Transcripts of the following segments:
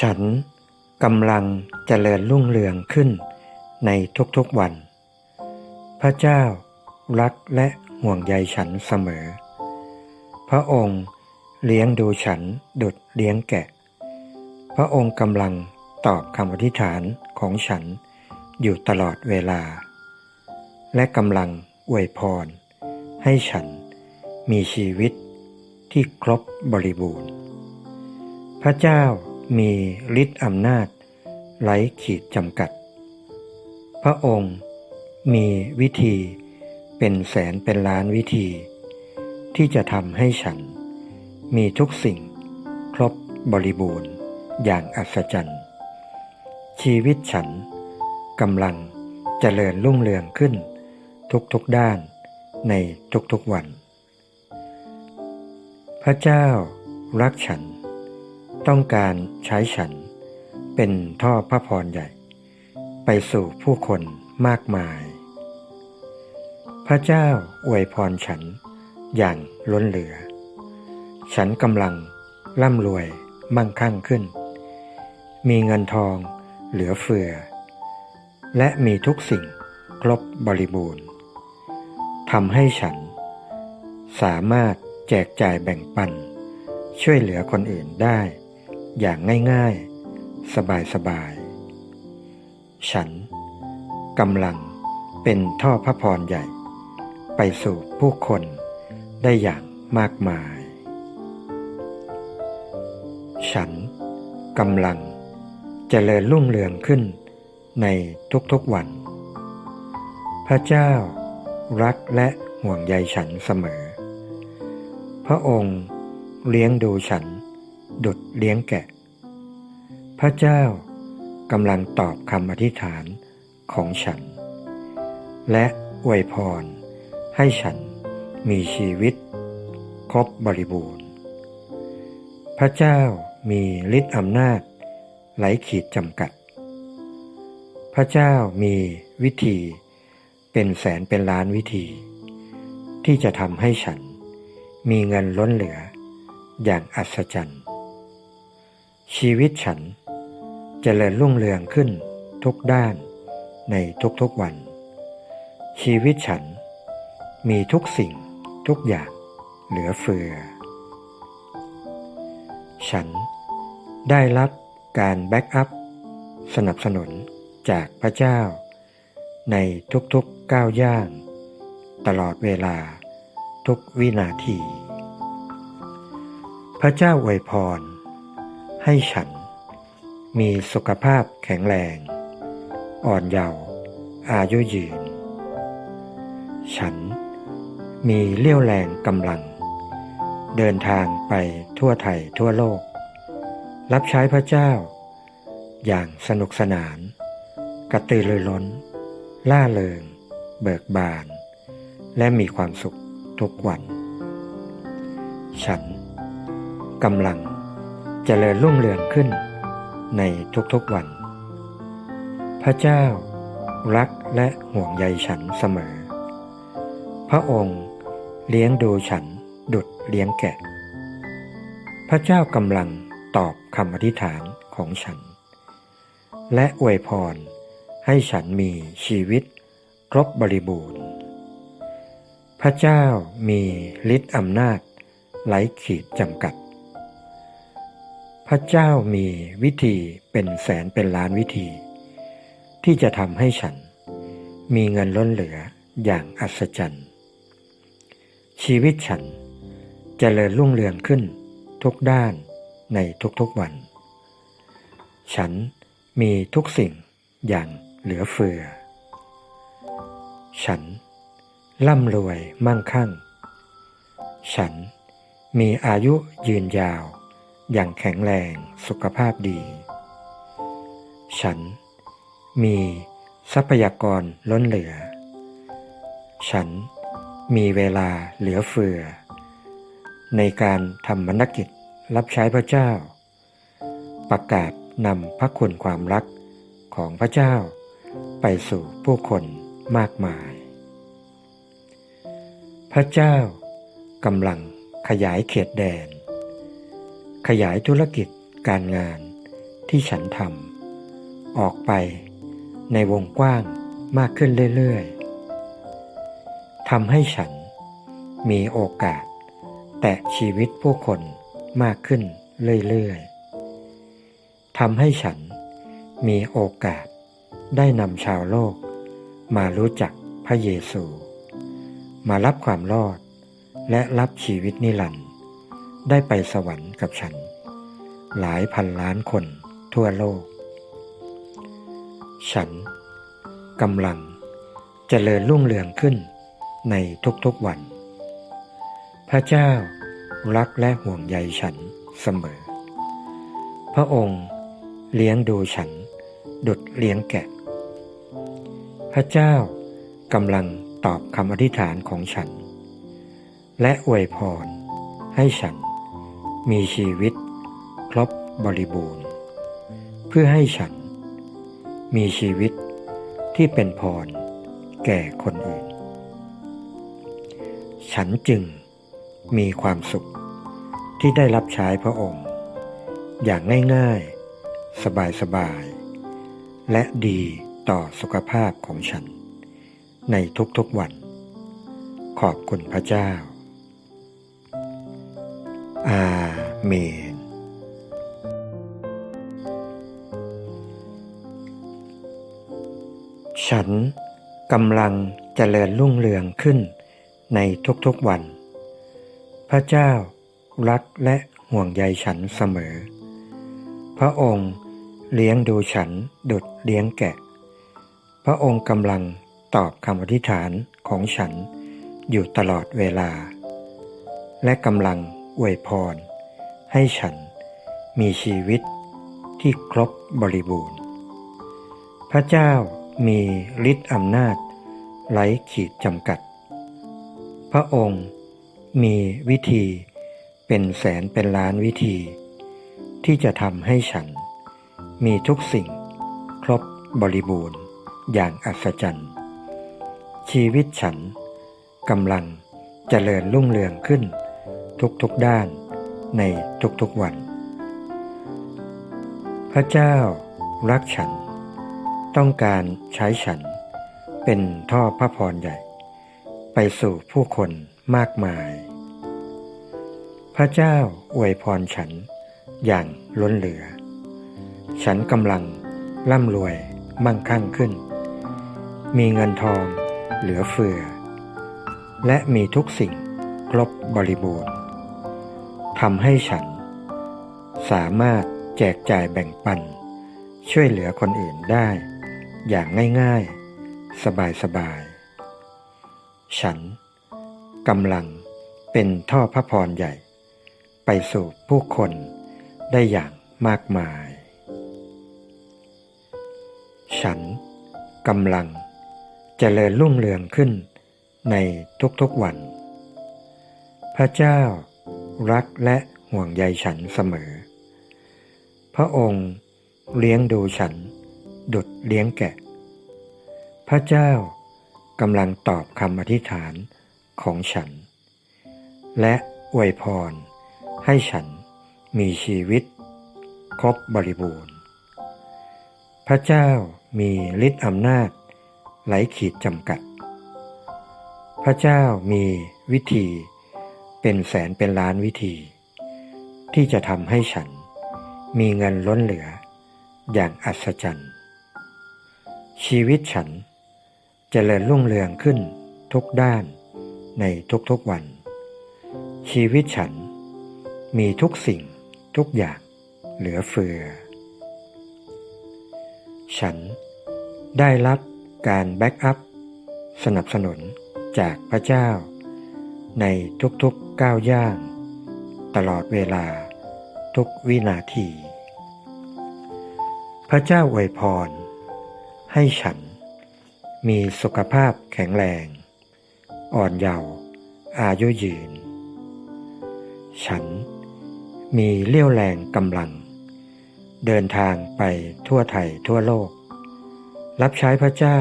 ฉันกำลังเจริญรุ่งเรืองขึ้นในทุกๆวัน พระเจ้ารักและห่วงใยฉันเสมอ พระองค์เลี้ยงดูฉันดุดเลี้ยงแกะ พระองค์กำลังตอบคำอธิษฐานของฉันอยู่ตลอดเวลา และกำลังอวยพร ให้ฉันมีชีวิตที่ครบบริบูรณ์ พระเจ้า มีฤทธิ์อำนาจไร้ขีดจำกัด พระองค์มีวิธีเป็นแสนเป็นล้านวิธี ที่จะทำให้ฉัน มีทุกสิ่งครบบริบูรณ์อย่างอัศจรรย์ ชีวิตฉันกำลังเจริญรุ่งเรืองขึ้นทุกๆด้านในทุกๆวัน พระเจ้ารักฉัน ต้องการใช้ฉัน เป็นท่อพระพรใหญ่ ไปสู่ผู้คนมากมาย พระเจ้าอวยพรฉันอย่างล้นเหลือ ฉันกำลังร่ำรวยมั่งคั่งขึ้น มีเงินทองเหลือเฟือ และมีทุกสิ่งครบบริบูรณ์ทำให้ฉัน สามารถแจกจ่ายแบ่งปัน ช่วยเหลือคนอื่นได้ อย่างง่ายๆ สบายๆ ฉันกำลังเป็นท่อพระพรใหญ่ ไปสู่ผู้คนได้อย่างมากมาย ฉันกำลังเจริญรุ่งเรืองขึ้นในทุกๆวัน พระเจ้ารักและห่วงใยฉันเสมอ พระองค์เลี้ยงดูฉัน ดุดเลี้ยงแกะ พระเจ้ากำลังตอบคำอธิษฐานของฉัน และอวยพรให้ฉันมีชีวิต ครบบริบูรณ์ พระเจ้ามีฤทธิ์อำนาจไหลขีดจำกัด พระเจ้ามีวิธีเป็นแสนเป็นล้านวิธี ที่จะทำให้ฉันมีเงินล้นเหลืออย่างอัศจรรย์ ชีวิตฉันจเจริญรุ่งเรืองขึ้นทุกด้านในทุกๆวัน ชีวิตฉัน มีทุกสิ่งทุกอย่างเหลือเฟือ ฉันได้รับการแบ็กอัพสนับสนุนจากพระเจ้า ในทุกๆก้าวย่าง ตลอดเวลาทุกวินาที พระเจ้าอวยพร ให้ฉัน มีสุขภาพแข็งแรง อ่อนเยาว์อายุยืน ฉันมีเลี้ยวแรงกำลัง เดินทางไปทั่วไทยทั่วโลก รับใช้พระเจ้า อย่างสนุกสนาน กระตือรือร้น ล่าเริง เบิกบาน และมีความสุขทุกวัน ฉันกำลัง เจริญรุ่งเรืองขึ้นในทุกๆวัน พระเจ้ารักและห่วงใยฉันเสมอ พระองค์เลี้ยงดูฉันดุดเลี้ยงแกะ พระเจ้ากำลังตอบคำอธิษฐานของฉัน และอวยพรให้ฉันมีชีวิตครบบริบูรณ์ พระเจ้ามีฤทธิ์อำนาจไร้ขีดจำกัด พระเจ้ามีวิธีเป็นแสนเป็นล้านวิธี ที่จะทำให้ฉัน มีเงินล้นเหลืออย่างอัศจรรย์ ชีวิตฉันจเจริญรุ่งเรืองขึ้นทุกด้านในทุกๆวัน ฉันมีทุกสิ่งอย่างเหลือเฟือ ฉันร่ำรวยมั่งคั่ง ฉันมีอายุยืนยาว อย่างแข็งแรงสุขภาพดี ฉันมีทรัพยากรล้นเหลือ ฉันมีเวลาเหลือเฟือ ในการทำมนกิจรับใช้พระเจ้า ประกาศนำพระคุณความรักของพระเจ้า ไปสู่ผู้คนมากมาย พระเจ้ากำลังขยายเขตแดน ขยายธุรกิจการงานที่ฉันทำออกไปในวงกว้างมากขึ้นเรื่อยๆทำให้ฉันมีโอกาส แตะชีวิตผู้คนมากขึ้นเรื่อยๆทำให้ฉันมีโอกาสได้นำชาวโลก มารู้จักพระเยซู มารับความรอดและรับชีวิตนิรันดร์ ได้ไปสวรรค์กับฉัน หลายพันล้านคนทั่วโลก ฉันกำลังเจริญรุ่งเรืองขึ้นในทุกๆวัน พระเจ้ารักและห่วงใยฉันเสมอ พระองค์เลี้ยงดูฉันดุดเลี้ยงแกะ พระเจ้ากำลังตอบคำอธิษฐานของฉัน และอวยพรให้ฉัน มีชีวิต ครบบริบูรณ์ เพื่อให้ฉัน มีชีวิตที่เป็นพร แก่คนอื่น ฉันจึงมีความสุขที่ได้รับใช้พระองค์ อย่างง่ายๆ สบายๆ และดีต่อสุขภาพของฉัน ในทุกๆวัน ขอบคุณพระเจ้า อาเมน ฉันกำลังเจริญรุ่งเรืองขึ้นในทุกๆวัน พระเจ้ารักและห่วงใยฉันเสมอ พระองค์เลี้ยงดูฉันดุดเลี้ยงแกะ พระองค์กำลังตอบคำอธิษฐานของฉันอยู่ตลอดเวลา และกำลัง อวยพร ให้ฉันมีชีวิตที่ครบบริบูรณ์ พระเจ้ามีฤทธิ์อำนาจไร้ขีดจำกัด พระองค์มีวิธีเป็นแสนเป็นล้านวิธี ที่จะทำให้ฉัน มีทุกสิ่งครบบริบูรณ์อย่างอัศจรรย์ ชีวิตฉันกำลังเจริญรุ่งเรืองขึ้น ทุกๆด้านในทุกๆวัน พระเจ้ารักฉัน ต้องการใช้ฉัน เป็นท่อพระพรใหญ่ ไปสู่ผู้คนมากมาย พระเจ้าอวยพรฉันอย่างล้นเหลือ ฉันกำลังร่ำรวยมั่งคั่งขึ้น มีเงินทองเหลือเฟือ และมีทุกสิ่งครบบริบูรณ์ ทำให้ฉัน สามารถแจกจ่ายแบ่งปัน ช่วยเหลือคนอื่นได้ อย่างง่ายๆ สบายๆ ฉันกำลังเป็นท่อพระพรใหญ่ ไปสู่ผู้คนได้อย่างมากมาย ฉันกำลังเจริญรุ่งเรืองขึ้นในทุกๆวัน พระเจ้า รักและห่วงใยฉันเสมอ พระองค์เลี้ยงดูฉัน ดุดเลี้ยงแกะ พระเจ้ากำลังตอบคำอธิษฐานของฉัน และอวยพรให้ฉันมีชีวิตครบบริบูรณ์ พระเจ้ามีฤทธิ์อำนาจไหลขีดจำกัด พระเจ้ามีวิธี เป็นแสนเป็นล้านวิธี ที่จะทำให้ฉันมีเงินล้นเหลืออย่างอัศจรรย์ ชีวิตฉันจเจริญรุ่งเรืองขึ้นทุกด้านในทุกๆวัน ชีวิตฉันมีทุกสิ่งทุกอย่างเหลือเฟือ ฉันได้รับการแบ็กอัพสนับสนุนจากพระเจ้า ในทุกๆก้าวย่าง ตลอดเวลาทุกวินาที พระเจ้าอวยพร ให้ฉันมีสุขภาพแข็งแรง อ่อนเยาว์อายุยืน ฉันมีเลี้ยวแรงกำลัง เดินทางไปทั่วไทยทั่วโลก รับใช้พระเจ้า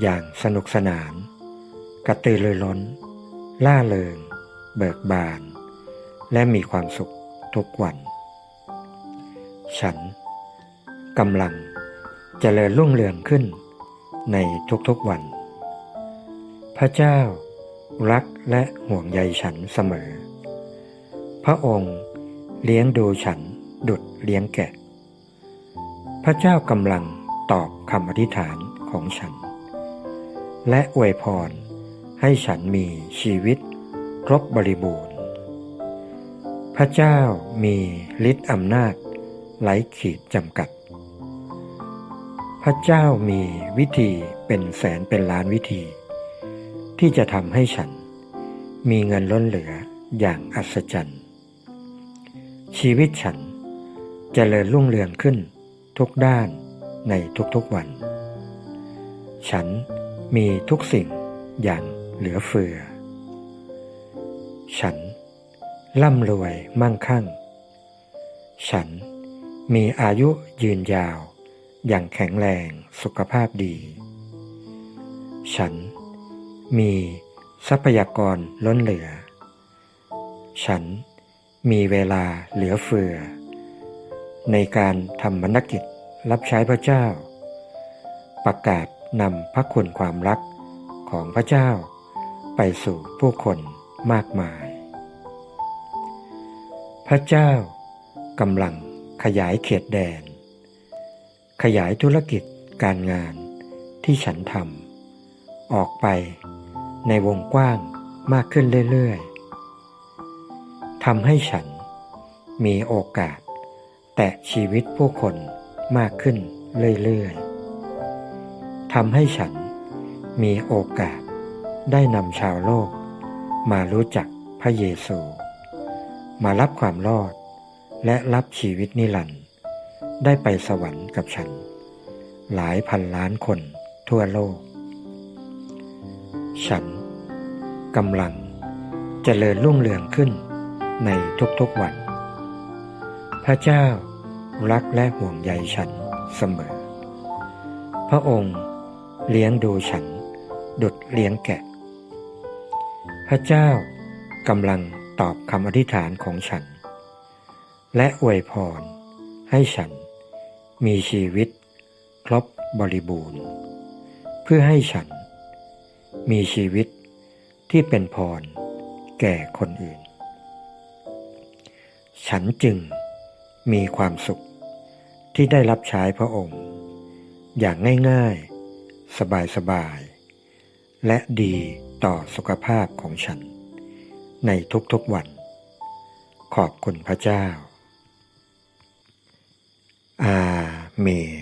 อย่างสนุกสนาน กระตือรือร้น ล่าเริง เบิกบาน และมีความสุขทุกวัน ฉันกำลังเจริญรุ่งเรืองขึ้นในทุกๆวัน พระเจ้ารักและห่วงใยฉันเสมอ พระองค์เลี้ยงดูฉันดุดเลี้ยงแกะ พระเจ้ากำลังตอบคำอธิษฐานของฉัน และอวยพร ให้ฉันมีชีวิตครบบริบูรณ์ พระเจ้ามีฤทธิ์อำนาจไร้ขีดจำกัด พระเจ้ามีวิธีเป็นแสนเป็นล้านวิธี ที่จะทำให้ฉัน มีเงินล้นเหลืออย่างอัศจรรย์ ชีวิตฉันจเจริญรุ่งเรืองขึ้นทุกด้านในทุกๆวัน ฉันมีทุกสิ่งอย่าง เหลือเฟือ ฉัน ร่ำรวยมั่งคั่ง ฉันมีอายุยืนยาว อย่างแข็งแรงสุขภาพดี ฉันมีทรัพยากรล้นเหลือ ฉันมีเวลาเหลือเฟือ ในการทำมรรกิจรับใช้พระเจ้า ประกาศนำพระคุณความรักของพระเจ้า ไปสู่ผู้คนมากมาย พระเจ้ากำลังขยายเขตแดน ขยายธุรกิจการงานที่ฉันทำออกไปในวงกว้างมากขึ้นเรื่อยๆทำให้ฉันมีโอกาสแตะชีวิตผู้คนมากขึ้นเรื่อยๆทำให้ฉันมีโอกาส ได้นำชาวโลก มารู้จักพระเยซู มารับความรอด และรับชีวิตนิรันดร์ได้ไปสวรรค์กับฉัน หลายพันล้านคนทั่วโลก ฉันกำลังเจริญรุ่งเรืองขึ้นในทุกๆวัน พระเจ้ารักและห่วงใยฉันเสมอ พระองค์เลี้ยงดูฉันดุดเลี้ยงแกะ ระเจ้ากำลังตอบคำอธิษฐานของฉัน และอวยพรให้ฉันมีชีวิตครบบริบูรณ์ เพื่อให้ฉันมีชีวิตที่เป็นพรแก่คนอื่น ฉันจึงมีความสุขที่ได้รับใช้พระองค์ อย่างง่าย ๆ สบาย ๆ และดี ต่อสุขภาพของฉัน ในทุกๆวัน ขอบคุณพระเจ้า อาเมน